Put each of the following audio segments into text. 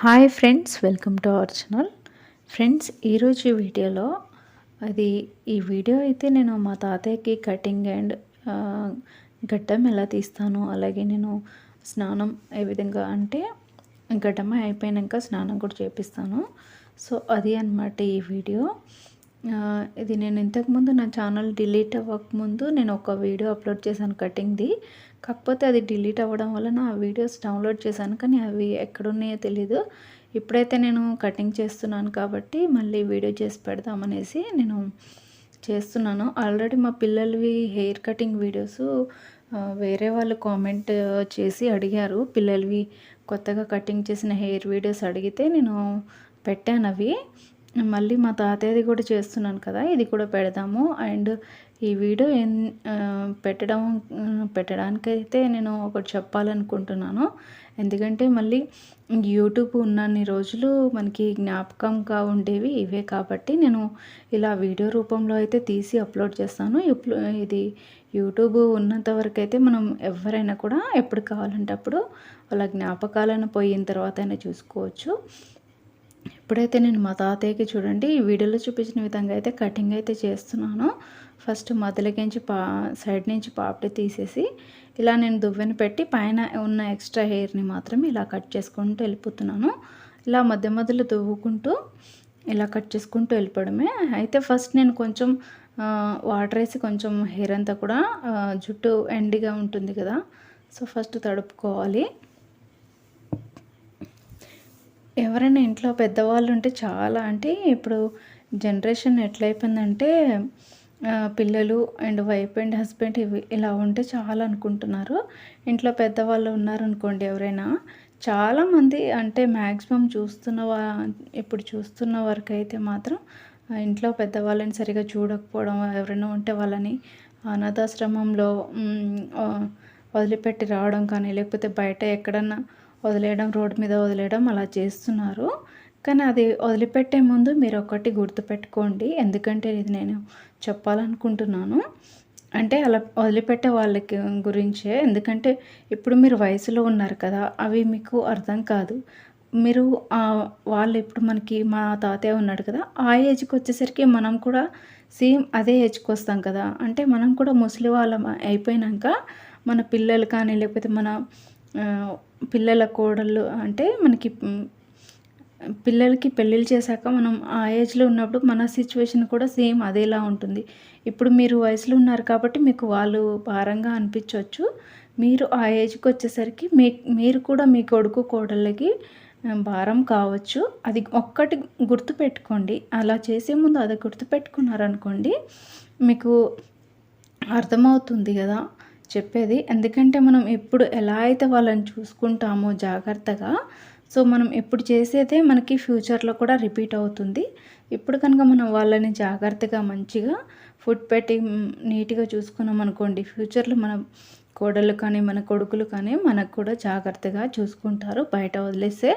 Hi friends welcome to our channel. Friends ఈరోజు వీడియోలో అది ఈ వీడియో అయితే నేను మా తాతయ్యకి కటింగ్ అండ్ గడ్డం ఎలా తీస్తాను అలాగే నేను స్నానం ఏ విధంగా అంటే గడ్డమ అయిపోయాక స్నానం కూడా చేపిస్తాను. సో అది అనమాట ఈ వీడియో. ఇది నేను ఇంతకుముందు నా ఛానల్ డిలీట్ అవ్వకముందు నేను ఒక వీడియో అప్లోడ్ చేశాను కటింగ్ది. కాకపోతే అది డిలీట్ అవ్వడం వలన ఆ వీడియోస్ డౌన్లోడ్ చేశాను కానీ అవి ఎక్కడున్నాయో తెలీదు. ఇప్పుడైతే నేను కటింగ్ చేస్తున్నాను కాబట్టి మళ్ళీ వీడియో చేసి పెడదామనేసి నేను చేస్తున్నాను. ఆల్రెడీ మా పిల్లలవి హెయిర్ కటింగ్ వీడియోస్ వేరే వాళ్ళు కామెంట్ చేసి అడిగారు. పిల్లలవి కొత్తగా కటింగ్ చేసిన హెయిర్ వీడియోస్ అడిగితే నేను పెట్టాను అవి. మళ్ళీ మా తాతయ్యది కూడా చేస్తున్నాను కదా ఇది కూడా పెడదాము. అండ్ ఈ వీడియో ఎన్ పెట్టడం పెట్టడానికైతే నేను ఒకటి చెప్పాలనుకుంటున్నాను. ఎందుకంటే మళ్ళీ యూట్యూబ్ ఉన్నన్ని రోజులు మనకి జ్ఞాపకంగా ఉండేవి ఇవే కాబట్టి నేను ఇలా వీడియో రూపంలో అయితే తీసి అప్లోడ్ చేస్తాను. ఇది యూట్యూబ్ ఉన్నంత వరకు అయితే మనం ఎవరైనా కూడా ఎప్పుడు కావాలంటే అప్పుడు వాళ్ళ జ్ఞాపకాలను పోయిన తర్వాత అయినా చూసుకోవచ్చు. ఇప్పుడైతే నేను మా తాతయ్యకి చూడండి ఈ వీడియోలో చూపించిన విధంగా అయితే కటింగ్ అయితే చేస్తున్నాను. ఫస్ట్ మొదలకించి పా సైడ్ నుంచి పాపడి తీసేసి ఇలా నేను దువ్వెని పెట్టి పైన ఉన్న ఎక్స్ట్రా హెయిర్ని మాత్రం ఇలా కట్ చేసుకుంటూ వెళ్ళిపోతున్నాను. ఇలా మధ్య మధ్యలో దువ్వుకుంటూ ఇలా కట్ చేసుకుంటూ వెళ్ళిపోవడమే. అయితే ఫస్ట్ నేను కొంచెం వాటర్ వేసి కొంచెం హెయిర్ అంతా కూడా జుట్టు ఎండిగా ఉంటుంది కదా. సో ఫస్ట్ తడుపుకోవాలి. ఎవరైనా ఇంట్లో పెద్దవాళ్ళు ఉంటే చాలా అంటే ఇప్పుడు జనరేషన్ ఎట్లయిపోయిందంటే పిల్లలు అండ్ వైఫ్ అండ్ హస్బెండ్ ఇవి ఇలా ఉంటే చాలా అనుకుంటున్నారు. ఇంట్లో పెద్దవాళ్ళు ఉన్నారనుకోండి ఎవరైనా చాలామంది అంటే మ్యాక్సిమం చూస్తున్న వా ఇప్పుడు చూస్తున్న వరకు అయితే మాత్రం ఇంట్లో పెద్దవాళ్ళని సరిగా చూడకపోవడం ఎవరైనా ఉంటే వాళ్ళని అనాథాశ్రమంలో వదిలిపెట్టి రావడం కానీ లేకపోతే బయట ఎక్కడన్నా వదిలేయడం రోడ్డు మీద వదిలేయడం అలా చేస్తున్నారు. కానీ అది వదిలిపెట్టే ముందు మీరు ఒకటి గుర్తుపెట్టుకోండి. ఎందుకంటే ఇది నేను చెప్పాలనుకుంటున్నాను. అంటే అలా వదిలిపెట్టే వాళ్ళకి గురించే. ఎందుకంటే ఇప్పుడు మీరు వయసులో ఉన్నారు కదా అవి మీకు అర్థం కాదు. మీరు వాళ్ళు ఇప్పుడు మనకి మా తాతయ్య ఉన్నాడు కదా ఆ ఏజ్కి వచ్చేసరికి మనం కూడా సేమ్ అదే ఏజ్కి వస్తాం కదా. అంటే మనం కూడా ముసలి వాళ్ళం అయిపోయినాక మన పిల్లలు కానీ లేకపోతే మన పిల్లల కోడళ్ళు అంటే మనకి పిల్లలకి పెళ్ళిళ్ళు చేశాక మనం ఆ ఏజ్లో ఉన్నప్పుడు మన సిచ్యువేషన్ కూడా సేమ్ అదేలా ఉంటుంది. ఇప్పుడు మీరు వయసులో ఉన్నారు కాబట్టి మీకు వాళ్ళు భారంగా అనిపించవచ్చు మీరు ఆ ఏజ్కి వచ్చేసరికి మీ మీరు కూడా మీ కొడుకు కోడళ్ళకి భారం కావచ్చు. అది ఒక్కటి గుర్తుపెట్టుకోండి. అలా చేసే ముందు అది గుర్తుపెట్టుకున్నారనుకోండి మీకు అర్థమవుతుంది కదా చెప్పేది. ఎందుకంటే మనం ఎప్పుడు ఎలా అయితే వాళ్ళని చూసుకుంటామో జాగ్రత్తగా సో మనం ఎప్పుడు చేసేదే మనకి ఫ్యూచర్లో కూడా రిపీట్ అవుతుంది. ఇప్పుడు కనుక మనం వాళ్ళని జాగ్రత్తగా మంచిగా ఫుడ్ పెట్టి నీట్గా చూసుకున్నాం అనుకోండి ఫ్యూచర్లో మన కోడళ్ళు కానీ మన కొడుకులు కానీ మనకు కూడా జాగ్రత్తగా చూసుకుంటారు. బయట వదిలేసే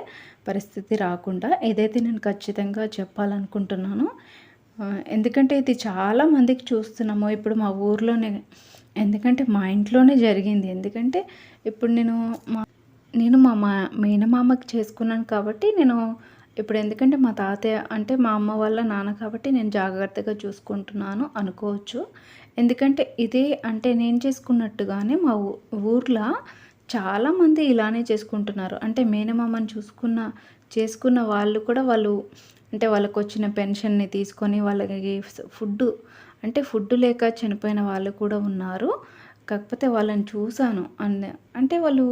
పరిస్థితి రాకుండా. ఏదైతే నేను ఖచ్చితంగా చెప్పాలనుకుంటున్నాను ఎందుకంటే ఇది చాలా మందికి చూస్తున్నాము. ఇప్పుడు మా ఊర్లోనే ఎందుకంటే మా ఇంట్లోనే జరిగింది. ఎందుకంటే ఇప్పుడు నేను మా నేను మా మా మేనమామకి చేసుకున్నాను కాబట్టి నేను ఇప్పుడు ఎందుకంటే మా తాతయ్య అంటే మా అమ్మ వాళ్ళ నాన్న కాబట్టి నేను జాగ్రత్తగా చూసుకుంటున్నాను అనుకోవచ్చు. ఎందుకంటే ఇదే అంటే నేను చేసుకున్నట్టుగానే మా ఊర్లో చాలామంది ఇలానే చేసుకుంటున్నారు. అంటే మేనమామని చూసుకున్న చేసుకున్న వాళ్ళు కూడా వాళ్ళు అంటే వాళ్ళకు వచ్చిన పెన్షన్ని తీసుకొని వాళ్ళకి ఫుడ్ అంటే ఫుడ్ లేక చనిపోయిన వాళ్ళు కూడా ఉన్నారు. కాకపోతే వాళ్ళని చూశాను. అంటే వాళ్ళు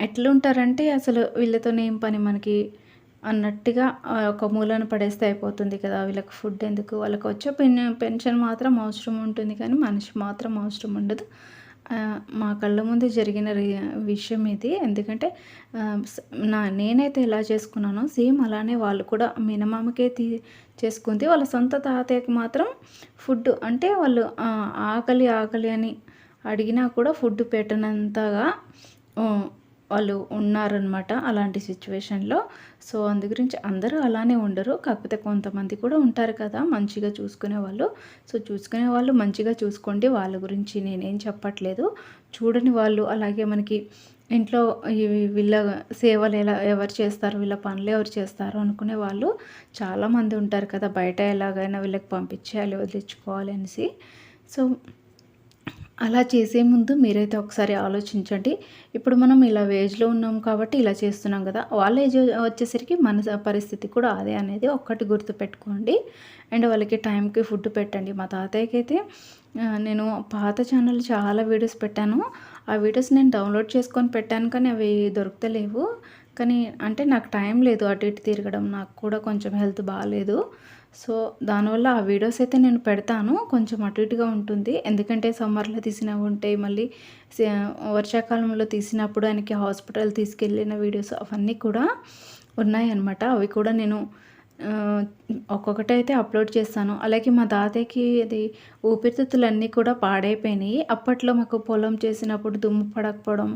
ఎట్లుంటారంటే అసలు వీళ్ళతో ఏం పని మనకి? అన్నట్టుగా ఒక మూలను పడేస్తే అయిపోతుంది కదా వీళ్ళకి ఫుడ్ ఎందుకు? వాళ్ళకి వచ్చే పెన్ పెన్షన్ మాత్రం అవసరం ఉంటుంది కానీ మనిషి మాత్రం అవసరం ఉండదు. మా కళ్ళ ముందు జరిగిన విషయం ఇది. ఎందుకంటే నా నేనైతే ఎలా చేసుకున్నానో సేమ్ అలానే వాళ్ళు కూడా మినమామకే తీ చేసుకుంది. వాళ్ళ సొంత తాతయ్యకి మాత్రం ఫుడ్ అంటే వాళ్ళు ఆకలి ఆకలి అని అడిగినా కూడా ఫుడ్ పెట్టనంతగా వాళ్ళు ఉన్నారనమాట అలాంటి సిచ్యువేషన్లో. సో అందు గురించి అందరూ అలానే ఉండరు. కాకపోతే కొంతమంది కూడా ఉంటారు కదా మంచిగా చూసుకునే వాళ్ళు. సో చూసుకునే వాళ్ళు మంచిగా చూసుకోండి. వాళ్ళ గురించి నేనేం చెప్పట్లేదు. చూడని వాళ్ళు అలాగే మనకి ఇంట్లో ఇవి వీళ్ళ సేవలు ఎలా ఎవరు చేస్తారు వీళ్ళ పనులు ఎవరు చేస్తారు అనుకునే వాళ్ళు చాలామంది ఉంటారు కదా బయట ఎలాగైనా వీళ్ళకి పంపించేయాలి వదిలించుకోవాలి అనేసి. సో అలా చేసే ముందు మీరైతే ఒకసారి ఆలోచించండి. ఇప్పుడు మనం ఇలా వేజ్లో ఉన్నాం కాబట్టి ఇలా చేస్తున్నాం కదా వాళ్ళ ఏజ్ వచ్చేసరికి మన పరిస్థితి కూడా అదే అనేది ఒక్కటి గుర్తుపెట్టుకోండి. అండ్ వాళ్ళకి టైంకి ఫుడ్ పెట్టండి. మా తాతయ్యకి అయితే నేను పాత ఛానల్ చాలా వీడియోస్ పెట్టాను. ఆ వీడియోస్ నేను డౌన్లోడ్ చేసుకొని పెట్టాను కానీ అవి దొరుకుతలేవు. కానీ అంటే నాకు టైం లేదు అటు ఇటు తిరగడం. నాకు కూడా కొంచెం హెల్త్ బాగాలేదు సో దానివల్ల ఆ వీడియోస్ అయితే నేను పెడతాను. కొంచెం అటు ఇటుగా ఉంటుంది. ఎందుకంటే సమ్మర్లో తీసినవి ఉంటాయి మళ్ళీ వర్షాకాలంలో తీసినప్పుడు ఆయనకి హాస్పిటల్ తీసుకెళ్ళిన వీడియోస్ అవన్నీ కూడా ఉన్నాయన్నమాట. అవి కూడా నేను ఒక్కొక్కటి అయితే అప్లోడ్ చేస్తాను. అలాగే మా తాతయ్యకి అది ఊపిరితిత్తులన్నీ కూడా పాడైపోయినాయి. అప్పట్లో మాకు పొలం చేసినప్పుడు దుమ్ము పడకపోవడం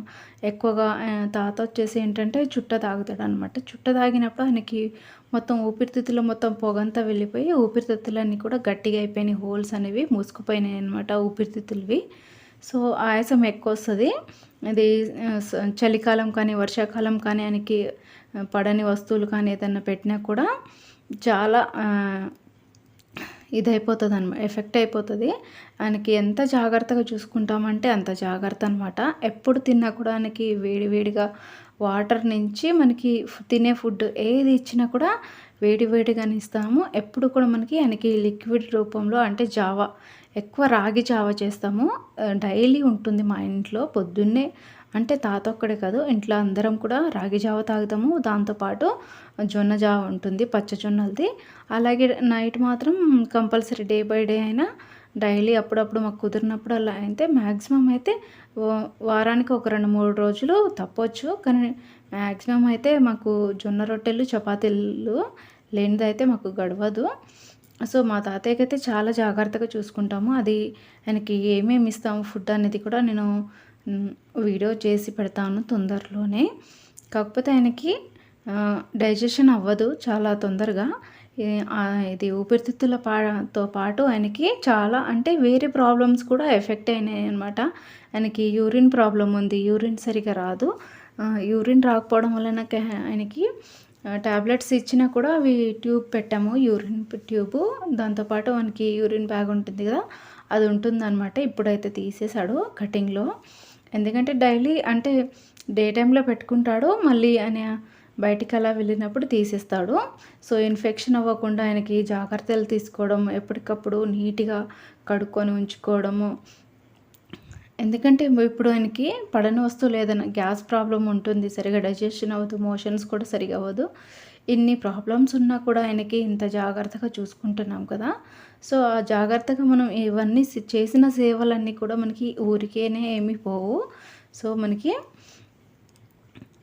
ఎక్కువగా తాత వచ్చేసి ఏంటంటే చుట్ట తాగుతాడు అనమాట చుట్ట తాగినప్పుడు ఆయనకి మొత్తం ఊపిరితిత్తులు మొత్తం పొగంతా వెళ్ళిపోయి ఊపిరితిత్తులన్నీ కూడా గట్టిగా అయిపోయినాయి. హోల్స్ అనేవి మూసుకుపోయినాయి అనమాట ఊపిరితిత్తులవి. సో ఆయాసం ఎక్కువ వస్తుంది. అది చలికాలం కానీ వర్షాకాలం కానీ ఆయనకి పడని వస్తువులు కానీ ఏదన్నా పెట్టినా కూడా చాలా ఇదైపోతుంది అనమాట ఎఫెక్ట్ అయిపోతుంది. ఆయనకి ఎంత జాగ్రత్తగా చూసుకుంటామంటే అంత జాగ్రత్త అనమాట. ఎప్పుడు తిన్నా కూడా ఆయనకి వేడివేడిగా వాటర్ నుంచి మనకి తినే ఫుడ్ ఏది ఇచ్చినా కూడా వేడివేడిగానే ఇస్తాము. ఎప్పుడు కూడా మనకి ఆయనకి లిక్విడ్ రూపంలో అంటే జావా ఎక్కువ రాగి జావా చేస్తాము. డైలీ ఉంటుంది మా ఇంట్లో. పొద్దున్నే అంటే తాత ఒక్కడే కాదు ఇంట్లో అందరం కూడా రాగి జావ తాగుతాము. దాంతోపాటు జొన్న జావ ఉంటుంది పచ్చ జొన్నలది. అలాగే నైట్ మాత్రం కంపల్సరీ డే బై డే అయినా డైలీ అప్పుడప్పుడు మాకు కుదిరినప్పుడు అలా అయితే మ్యాక్సిమం అయితే వారానికి ఒక రెండు మూడు రోజులు తప్పొచ్చు. కానీ మ్యాక్సిమం అయితే మాకు జొన్న రొట్టెలు చపాతీలు లేనిదైతే మాకు గడవదు. సో మా తాతయ్యకి అయితే చాలా జాగ్రత్తగా చూసుకుంటాము. అది ఆయనకి ఏమేమి ఇస్తాము ఫుడ్ అనేది కూడా నేను వీడియో చేసి పెడతాను తొందరలోనే. కాకపోతే ఆయనకి డైజెషన్ అవ్వదు చాలా తొందరగా. ఇది ఊపిరితిత్తుల పాతో పాటు ఆయనకి చాలా అంటే వేరే ప్రాబ్లమ్స్ కూడా ఎఫెక్ట్ అయినాయి అనమాట ఆయనకి యూరిన్ ప్రాబ్లం ఉంది యూరిన్ సరిగా రాదు. యూరిన్ రాకపోవడం వలన ఆయనకి ట్యాబ్లెట్స్ ఇచ్చినా కూడా అవి ట్యూబ్ పెట్టాము యూరిన్ ట్యూబ్. దాంతోపాటు మనకి యూరిన్ బ్యాగ్ ఉంటుంది కదా అది ఉంటుందన్నమాట. ఇప్పుడైతే తీసేశాడు కటింగ్లో. ఎందుకంటే డైలీ అంటే డే టైంలో పెట్టుకుంటాడు మళ్ళీ ఆయన బయటికి అలా వెళ్ళినప్పుడు తీసేస్తాడు. సో ఇన్ఫెక్షన్ అవ్వకుండా ఆయనకి జాగ్రత్తలు తీసుకోవడం ఎప్పటికప్పుడు నీట్గా కడుక్కొని ఉంచుకోవడము. ఎందుకంటే ఇప్పుడు ఆయనకి పడని వస్తువు లేదన్న గ్యాస్ ప్రాబ్లం ఉంటుంది సరిగా డైజెషన్ అవ్వదు మోషన్స్ కూడా సరిగా అవ్వదు. ఇన్ని ప్రాబ్లమ్స్ ఉన్నా కూడా ఆయనకి ఇంత జాగ్రత్తగా చూసుకుంటున్నాం కదా. సో ఆ జాగ్రత్తగా మనం ఇవన్నీ చేసిన సేవలన్నీ కూడా మనకి ఊరికేనే ఏమీ పోవు. సో మనకి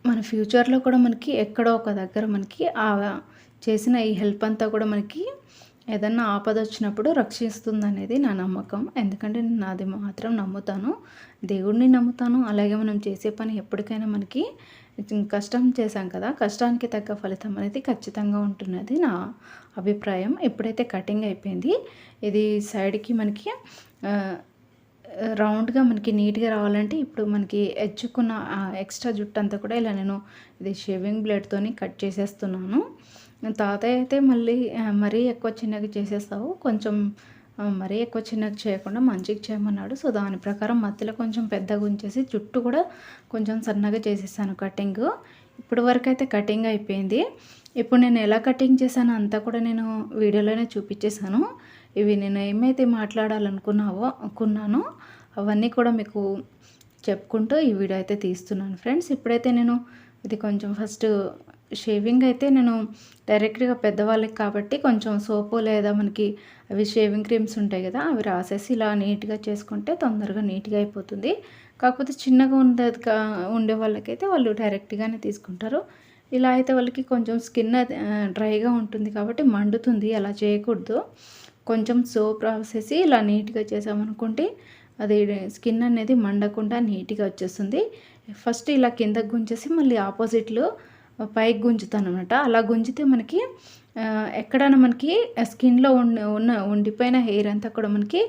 మన ఫ్యూచర్లో కూడా మనకి ఎక్కడో ఒక దగ్గర మనకి ఆ చేసిన ఈ హెల్ప్ అంతా కూడా మనకి ఏదన్నా ఆపద వచ్చినప్పుడు రక్షిస్తుంది అనేది నా నమ్మకం. ఎందుకంటే నేను అది మాత్రం నమ్ముతాను. దేవుడిని నమ్ముతాను. అలాగే మనం చేసే పని ఎప్పటికైనా మనకి కష్టం చేశాం కదా కష్టానికి తగ్గ ఫలితం అనేది ఖచ్చితంగా ఉంటున్నది నా అభిప్రాయం. ఎప్పుడైతే కటింగ్ అయిపోయింది ఇది సైడ్కి మనకి రౌండ్గా మనకి నీట్గా రావాలంటే ఇప్పుడు మనకి ఎచ్చుకున్న ఎక్స్ట్రా జుట్టు అంతా కూడా ఇలా నేను ఇది షేవింగ్ బ్లేడ్తోని కట్ చేసేస్తున్నాను. తాతయ్య అయితే మళ్ళీ మరీ ఎక్కువ చిన్నగా చేసేస్తావు కొంచెం మరీ ఎక్కువ చిన్నగా చేయకుండా మంచిగా చేయమన్నాడు. సో దాని ప్రకారం మధ్యలో కొంచెం పెద్దగా ఉంచేసి జుట్టు కూడా కొంచెం సన్నగా చేసేసాను కటింగ్. ఇప్పుడు వరకు అయితే కటింగ్ అయిపోయింది. ఇప్పుడు నేను ఎలా కటింగ్ చేశానో అంతా కూడా నేను వీడియోలోనే చూపించేశాను. ఇవి నేను ఏమైతే మాట్లాడాలనుకున్నావో అనుకున్నానో అవన్నీ కూడా మీకు చెప్పుకుంటూ ఈ వీడియో అయితే తీస్తున్నాను ఫ్రెండ్స్. ఇప్పుడైతే నేను ఇది కొంచెం ఫస్ట్ షేవింగ్ అయితే నేను డైరెక్ట్గా పెద్దవాళ్ళకి కాబట్టి కొంచెం సోపు లేదా మనకి అవి షేవింగ్ క్రీమ్స్ ఉంటాయి కదా అవి రాసేసి ఇలా నీట్గా చేసుకుంటే తొందరగా నీట్గా అయిపోతుంది. కాకపోతే చిన్నగా ఉండేది ఉండే వాళ్ళకైతే వాళ్ళు డైరెక్ట్గానే తీసుకుంటారు. ఇలా అయితే వాళ్ళకి కొంచెం స్కిన్ డ్రైగా ఉంటుంది కాబట్టి మండుతుంది అలా చేయకూడదు. కొంచెం సోప్ రాసేసి ఇలా నీట్గా చేసామనుకుంటే అది స్కిన్ అనేది మండకుండా నీట్గా వచ్చేస్తుంది. ఫస్ట్ ఇలా కిందకు గుంచేసి మళ్ళీ ఆపోజిట్లో పైకి గుంజుతాను అనమాట అలా గుంజితే మనకి ఎక్కడైనా మనకి స్కిన్లో ఉన్న ఉన్న ఉండిపోయిన హెయిర్ అంతా కూడా మనకి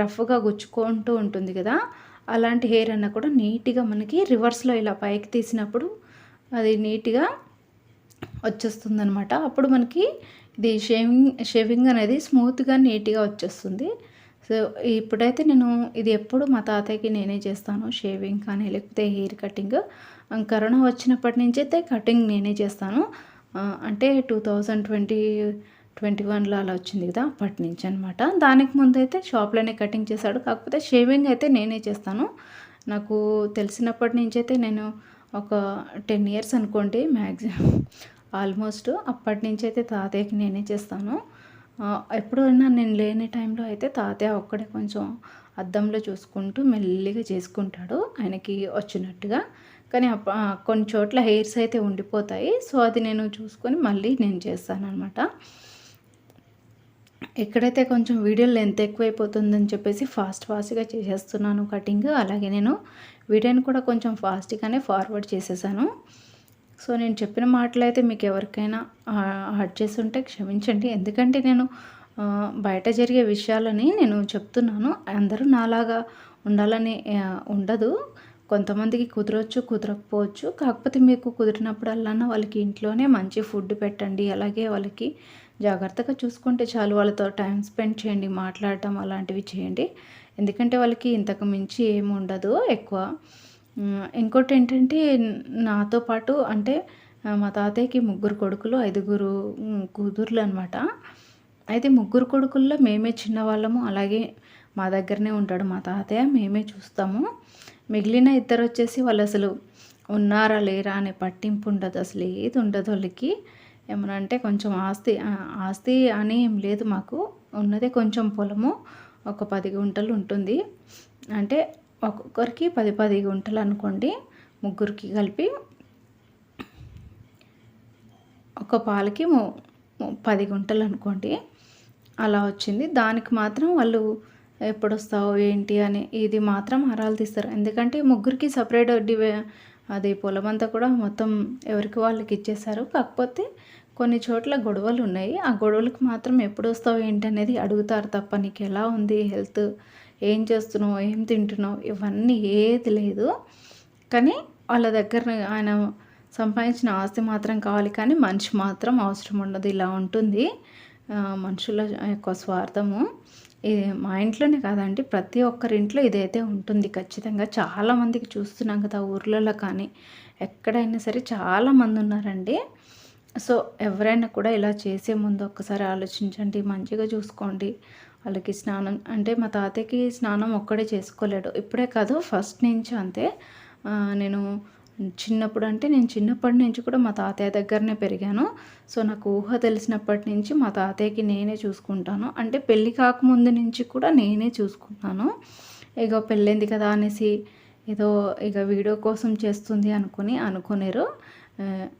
రఫ్గా గుచ్చుకుంటూ ఉంటుంది కదా. అలాంటి హెయిర్ అన్నా కూడా నీట్గా మనకి రివర్స్లో ఇలా పైకి తీసినప్పుడు అది నీట్గా వచ్చేస్తుంది అనమాట అప్పుడు మనకి ఇది షేవింగ్ షేవింగ్ అనేది స్మూత్గా నీట్గా వచ్చేస్తుంది. సో ఇప్పుడైతే నేను ఇది ఎప్పుడు మా తాతయ్యకి నేనే చేస్తాను షేవింగ్ కానీ లేకపోతే హెయిర్ కటింగ్. కరోనా వచ్చినప్పటి నుంచి అయితే కటింగ్ నేనే చేస్తాను. అంటే టూ థౌజండ్ ట్వంటీ ట్వంటీ వన్లో అలా వచ్చింది కదా అప్పటి నుంచి అనమాట దానికి ముందు అయితే షాప్లోనే కటింగ్ చేశాడు. కాకపోతే షేవింగ్ అయితే నేనే చేస్తాను. నాకు తెలిసినప్పటి నుంచి అయితే నేను ఒక టెన్ ఇయర్స్ అనుకోండి మ్యాక్సిమం ఆల్మోస్ట్ అప్పటి నుంచి అయితే తాతయ్యకి నేనే చేస్తాను. ఎప్పుడైనా నేను లేని టైంలో అయితే తాతయ్య ఒక్కడే కొంచెం అద్దంలో చూసుకుంటూ మెల్లిగా చేసుకుంటాడు. ఆయనకి వచ్చినట్టుగా కానీ కొన్ని చోట్ల హెయిర్స్ అయితే ఉండిపోతాయి. సో అది నేను చూసుకొని మళ్ళీ నేను చేస్తాను అనమాట ఎక్కడైతే కొంచెం వీడియో లెంత్ ఎక్కువైపోతుందని చెప్పేసి ఫాస్ట్ ఫాస్ట్గా చేసేస్తున్నాను కటింగ్ అలాగే నేను వీడియోని కూడా కొంచెం ఫాస్ట్గానే ఫార్వర్డ్ చేసేసాను. సో నేను చెప్పిన మాటలు అయితే మీకు ఎవరికైనా హర్ట్ చేసి ఉంటే క్షమించండి. ఎందుకంటే నేను బయట జరిగే విషయాలని నేను చెప్తున్నాను. అందరూ నాలాగా ఉండాలని ఉండదు. కొంతమందికి కుదరవచ్చు కుదరకపోవచ్చు. కాకపోతే మీకు కుదిరినప్పుడల్లా వాళ్ళకి ఇంట్లోనే మంచి ఫుడ్ పెట్టండి. అలాగే వాళ్ళకి జాగ్రత్తగా చూసుకుంటే చాలు. వాళ్ళతో టైం స్పెండ్ చేయండి మాట్లాడటం అలాంటివి చేయండి. ఎందుకంటే వాళ్ళకి ఇంతకు మించి ఏమి ఉండదు ఎక్కువ. ఇంకోటి ఏంటంటే నాతో పాటు అంటే మా తాతయ్యకి ముగ్గురు కొడుకులు ఐదుగురు కూతుర్లు అనమాట అయితే ముగ్గురు కొడుకుల్లో మేమే చిన్నవాళ్ళము. అలాగే మా దగ్గరనే ఉంటాడు మా తాతయ్య. మేమే చూస్తాము. మిగిలిన ఇద్దరు వచ్చేసి వాళ్ళు అసలు ఉన్నారా లేరా అనే పట్టింపు ఉండదు అసలు ఏది ఉండదు వాళ్ళకి ఏమనంటే కొంచెం ఆస్తి ఆస్తి అని ఏం లేదు మాకు. ఉన్నదే కొంచెం పొలము. ఒక పది గుంటలు ఉంటుంది అంటే ఒక్కొక్కరికి పది పది గుంటలు అనుకోండి ముగ్గురికి కలిపి ఒక పాలకి పది గుంటలు అనుకోండి అలా వచ్చింది. దానికి మాత్రం వాళ్ళు ఎప్పుడు వస్తావు ఏంటి అని ఇది మాత్రం హరాలు తీస్తారు. ఎందుకంటే ముగ్గురికి సపరేట్ డివే అది పొలం అంతా కూడా మొత్తం ఎవరికి వాళ్ళకి ఇచ్చేసారు కాకపోతే కొన్ని చోట్ల గొడవలు ఉన్నాయి. ఆ గొడవలకు మాత్రం ఎప్పుడు వస్తావు ఏంటి అనేది అడుగుతారు తప్ప నీకు ఎలా ఉంది హెల్త్? ఏం చేస్తున్నావు? ఏం తింటున్నావు? ఇవన్నీ ఏది లేదు. కానీ వాళ్ళ దగ్గర ఆయన సంపాదించిన ఆస్తి మాత్రం కావాలి. కానీ మనిషి మాత్రం అవసరం ఉండదు. ఇలా ఉంటుంది. మనుషుల యొక్క స్వార్థము. ఇది మా ఇంట్లోనే కాదండి ప్రతి ఒక్కరి ఇంట్లో ఇదైతే ఉంటుంది ఖచ్చితంగా. చాలామందికి చూస్తున్నాం కదా ఊర్లలో కానీ ఎక్కడైనా సరే చాలామంది ఉన్నారండి. సో ఎవరైనా కూడా ఇలా చేసే ముందు ఒక్కసారి ఆలోచించండి మంచిగా చూసుకోండి. వాళ్ళకి స్నానం అంటే మా తాతయ్యకి స్నానం ఒక్కడే చేసుకోలేడు. ఇప్పుడే కాదు ఫస్ట్ నుంచి అంతే. నేను చిన్నప్పుడు అంటే నేను చిన్నప్పటి నుంచి కూడా మా తాతయ్య దగ్గరనే పెరిగాను. సో నాకు ఊహ తెలిసినప్పటి నుంచి మా తాతయ్యకి నేనే చూసుకుంటాను. అంటే పెళ్ళి కాకముందు నుంచి కూడా నేనే చూసుకున్నాను ఇక పెళ్ళింది కదా అనేసి ఏదో ఇక వీడియో కోసం చేస్తుంది అనుకుని అనుకునేరు.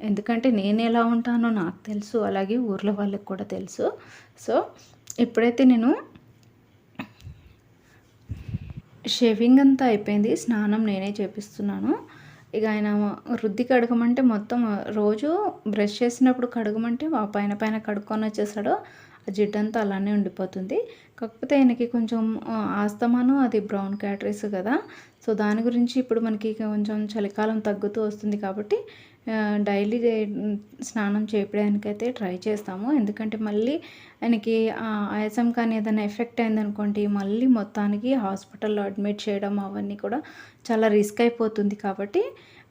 ఎందుకంటే నేను ఎలా ఉంటానో నాకు తెలుసు. అలాగే ఊర్లో వాళ్ళకి కూడా తెలుసు. సో ఇప్పుడైతే నేను షేవింగ్ అంతా అయిపోయింది స్నానం నేనే చేపిస్తున్నాను. ఇక ఆయన రుద్ది కడగమంటే మొత్తం రోజు బ్రష్ చేసినప్పుడు కడగమంటే ఆ పైన పైన కడుక్కొని వచ్చేసాడో ఆ జిడ్డంతా అలానే ఉండిపోతుంది. కాకపోతే ఆయనకి కొంచెం ఆస్తమాను అది బ్రౌన్ క్యాటరీస్ కదా. సో దాని గురించి ఇప్పుడు మనకి కొంచెం చలికాలం తగ్గుతూ వస్తుంది కాబట్టి డైలీ స్నానం చేయడానికైతే ట్రై చేస్తాము. ఎందుకంటే మళ్ళీ ఆయనకి ఆయాసం కానీ ఏదైనా ఎఫెక్ట్ అయిందనుకోండి మళ్ళీ మొత్తానికి హాస్పిటల్లో అడ్మిట్ చేయడం అవన్నీ కూడా చాలా రిస్క్ అయిపోతుంది కాబట్టి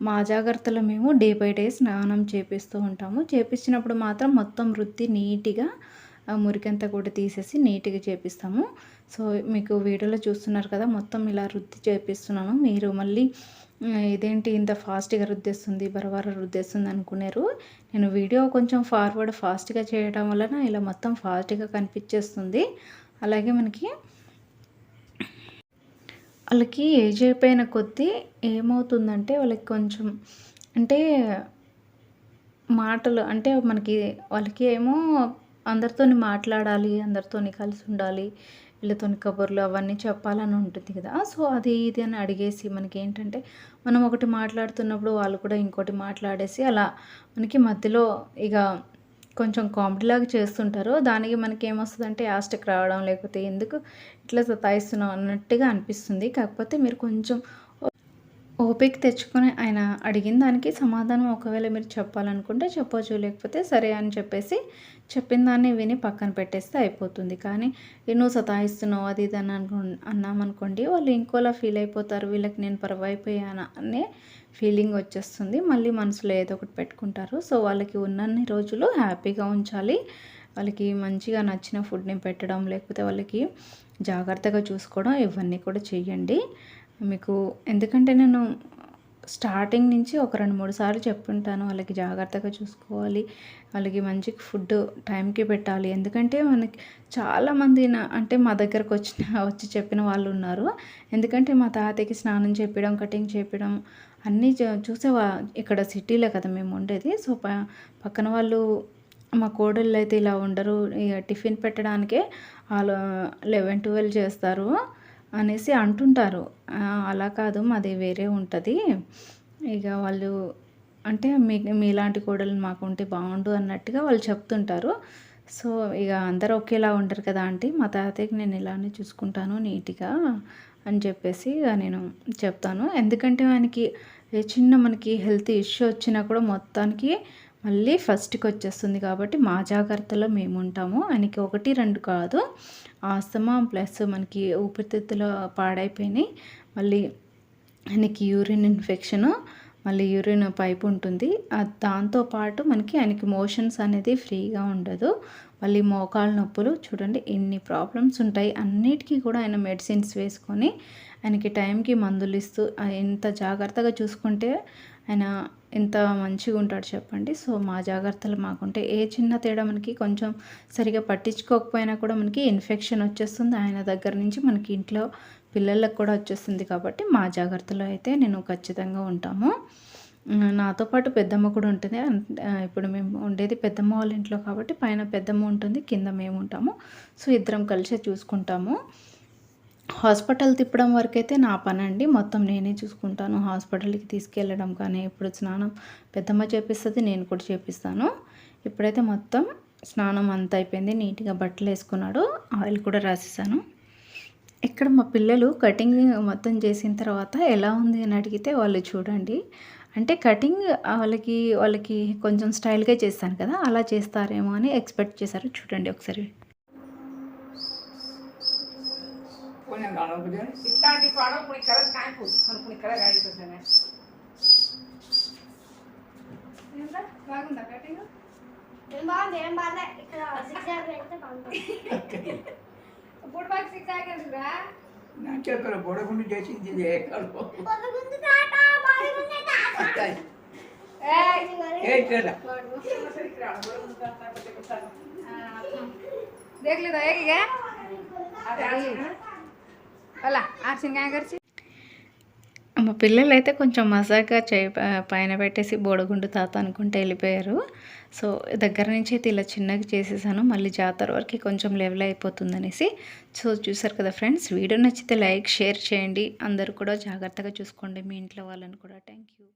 మా జాగ్రత్తలో మేము డే బై డే స్నానం చేపిస్తూ ఉంటాము. చేపించినప్పుడు మాత్రం మొత్తం వృత్తి నీట్గా మురికంతా కూడా తీసేసి నీట్గా చేపిస్తాము. సో మీకు వీడియోలో చూస్తున్నారు కదా మొత్తం ఇలా రుద్ది చేపిస్తున్నాను. మీరు మళ్ళీ ఇదేంటి ఇంత ఫాస్ట్గా రుద్దేస్తుంది బరవార రుద్దేస్తుంది అనుకున్నారు నేను వీడియో కొంచెం ఫార్వర్డ్ ఫాస్ట్గా చేయడం వలన ఇలా మొత్తం ఫాస్ట్గా కనిపించేస్తుంది. అలాగే మనకి వాళ్ళకి ఏజ్ అయిపోయిన కొద్దీ ఏమవుతుందంటే వాళ్ళకి కొంచెం అంటే మాటలు అంటే మనకి వాళ్ళకి ఏమో అందరితో మాట్లాడాలి అందరితో కలిసి ఉండాలి వీళ్ళతో కబుర్లు అవన్నీ చెప్పాలని ఉంటుంది కదా. సో అది ఇది అని అడిగేసి మనకి ఏంటంటే మనం ఒకటి మాట్లాడుతున్నప్పుడు వాళ్ళు కూడా ఇంకోటి మాట్లాడేసి అలా మనకి మధ్యలో ఇక కొంచెం కామెడీలాగా చేస్తుంటారు. దానికి మనకి ఏమొస్తుందంటే యాస్టిక్ రావడం లేకపోతే ఎందుకు ఇట్లా సతాయిస్తున్నాం అన్నట్టుగా అనిపిస్తుంది. కాకపోతే మీరు కొంచెం ఓపిక తెచ్చుకొని ఆయన అడిగిన దానికి సమాధానం ఒకవేళ మీరు చెప్పాలనుకుంటే చెప్పొచ్చు. లేకపోతే సరే అని చెప్పేసి చెప్పిన దాన్ని విని పక్కన పెట్టేస్తే అయిపోతుంది. కానీ "ఏ నువ్వు సతాయిస్తున్నావు అది ఇది అని అనుకో అన్నామనుకోండి వాళ్ళు ఇంకోలా ఫీల్ అయిపోతారు. వీళ్ళకి నేను పరవైపోయాను అనే ఫీలింగ్ వచ్చేస్తుంది. మళ్ళీ మనసులో ఏదో ఒకటి పెట్టుకుంటారు. సో వాళ్ళకి ఉన్నన్ని రోజులు హ్యాపీగా ఉంచాలి. వాళ్ళకి మంచిగా నచ్చిన ఫుడ్ని పెట్టడం లేకపోతే వాళ్ళకి జాగ్రత్తగా చూసుకోవడం ఇవన్నీ కూడా చేయండి మీకు ఎందుకంటే నేను స్టార్టింగ్ నుంచి ఒక రెండు మూడు సార్లు చెప్పుంటాను వాళ్ళకి జాగ్రత్తగా చూసుకోవాలి వాళ్ళకి మంచి ఫుడ్ టైంకి పెట్టాలి. ఎందుకంటే మనకి చాలామంది నా అంటే మా దగ్గరకు వచ్చిన వచ్చి చెప్పిన వాళ్ళు ఉన్నారు. ఎందుకంటే మా తాతయ్యకి స్నానం చేపించడం కటింగ్ చేపించడం అన్నీ చూసేవా ఇక్కడ సిటీలో కదా మేము ఉండేది. సో ప పక్కన వాళ్ళు మా కోడళ్ళు అయితే ఇలా ఉండరు. ఇక టిఫిన్ పెట్టడానికే వాళ్ళు లెవెన్ ట్వెల్వ్ చేస్తారు. అనేసి అంటుంటారు. అలా కాదు మాది వేరే ఉంటుంది. ఇక వాళ్ళు అంటే మీ మీలాంటి కోడలు మాకు ఉంటే బాగుండు అన్నట్టుగా వాళ్ళు చెప్తుంటారు. సో ఇక అందరూ ఒకేలా ఉంటారు కదా ఆంటీ మా తాతయ్యకి నేను ఇలానే చూసుకుంటాను నీట్గా అని చెప్పేసి ఇక నేను చెప్తాను. ఎందుకంటే ఆయనకి ఏ చిన్న మనకి హెల్త్ ఇష్యూ వచ్చినా కూడా మొత్తానికి మళ్ళీ ఫస్ట్కి వచ్చేస్తుంది కాబట్టి మా జాగ్రత్తలో మేము ఉంటాము ఆయనకి ఒకటి రెండు కాదు. ఆస్తమా ప్లస్ మనకి ఊపిరితిత్తులు పాడైపోయినాయి. మళ్ళీ ఆయనకి యూరిన్ ఇన్ఫెక్షను మళ్ళీ యూరిన్ పైప్ ఉంటుంది. దాంతోపాటు మనకి ఆయనకి మోషన్స్ అనేది ఫ్రీగా ఉండదు. మళ్ళీ మోకాలు నొప్పులు చూడండి ఎన్ని ప్రాబ్లమ్స్ ఉంటాయి. అన్నిటికీ కూడా ఆయన మెడిసిన్స్ వేసుకొని ఆయనకి టైంకి మందులు ఇస్తూ ఎంత జాగ్రత్తగా చూసుకుంటే ఆయన ఎంత మంచిగా ఉంటాడు చెప్పండి. సో మా జాగ్రత్తలు మాకుంటే ఏ చిన్న తేడా మనకి కొంచెం సరిగా పట్టించుకోకపోయినా కూడా మనకి ఇన్ఫెక్షన్ వచ్చేస్తుంది. ఆయన దగ్గర నుంచి మనకి ఇంట్లో పిల్లలకు కూడా వచ్చేస్తుంది కాబట్టి మా జాగ్రత్తలో అయితే నేను ఖచ్చితంగా ఉంటాము. నాతో పాటు పెద్దమ్మ కూడా ఉంటుంది. ఇప్పుడు మేము ఉండేది పెద్దమ్మ వాళ్ళ ఇంట్లో కాబట్టి పైన పెద్దమ్మ ఉంటుంది కింద మేము ఉంటాము. సో ఇద్దరం కలిసే చూసుకుంటాము. హాస్పిటల్ తిప్పడం వరకు అయితే నా పని అండి మొత్తం నేనే చూసుకుంటాను. హాస్పిటల్కి తీసుకెళ్ళడం కానీ ఇప్పుడు స్నానం పెద్దమ్మ చేపిస్తుంది నేను కూడా చేపిస్తాను. ఇప్పుడైతే మొత్తం స్నానం అంతా అయిపోయింది. నీట్గా బట్టలు వేసుకున్నాడు. ఆయిల్ కూడా రాసేసాను. ఇక్కడ మా పిల్లలు కటింగ్ మొత్తం చేసిన తర్వాత ఎలా ఉంది అని అడిగితే వాళ్ళు చూడండి. అంటే కటింగ్ వాళ్ళకి వాళ్ళకి కొంచెం స్టైల్గా చేస్తాను కదా అలా చేస్తారేమో అని ఎక్స్పెక్ట్ చేశారు. చూడండి ఒకసారి. कोणी गाणं बघ इतका ती पाडव कोणी खरंच काय फुल पण कोणी खरं गायचं त्याने బాగుందా కటింగ్ ఏం బాగుంది ఏం బాగాలే ఇక్కడ సిక్స్ అయితే బాగుంది ఇప్పుడు బాగా సిక్స్ ఆగేదిరా నా చేతులు బొడగుండు చేసింది ఇది ఎక్కడో పొరుగుంది తాత పొరుగుంది తాత ఏ చేదా देख ली तो एक ही है అలా మా పిల్లలు అయితే కొంచెం మజాగా చేయి పైన పెట్టేసి బోడగుండు తాత అనుకుంటే వెళ్ళిపోయారు. సో దగ్గర నుంచి అయితే ఇలా చిన్నగా చేసేసాను. మళ్ళీ జాతర వరకు కొంచెం లెవెల్ అయిపోతుంది అనేసి సో చూసారు కదా ఫ్రెండ్స్ వీడియో నచ్చితే లైక్ షేర్ చేయండి. అందరూ కూడా జాగ్రత్తగా చూసుకోండి మీ ఇంట్లో వాళ్ళని కూడా. Thank you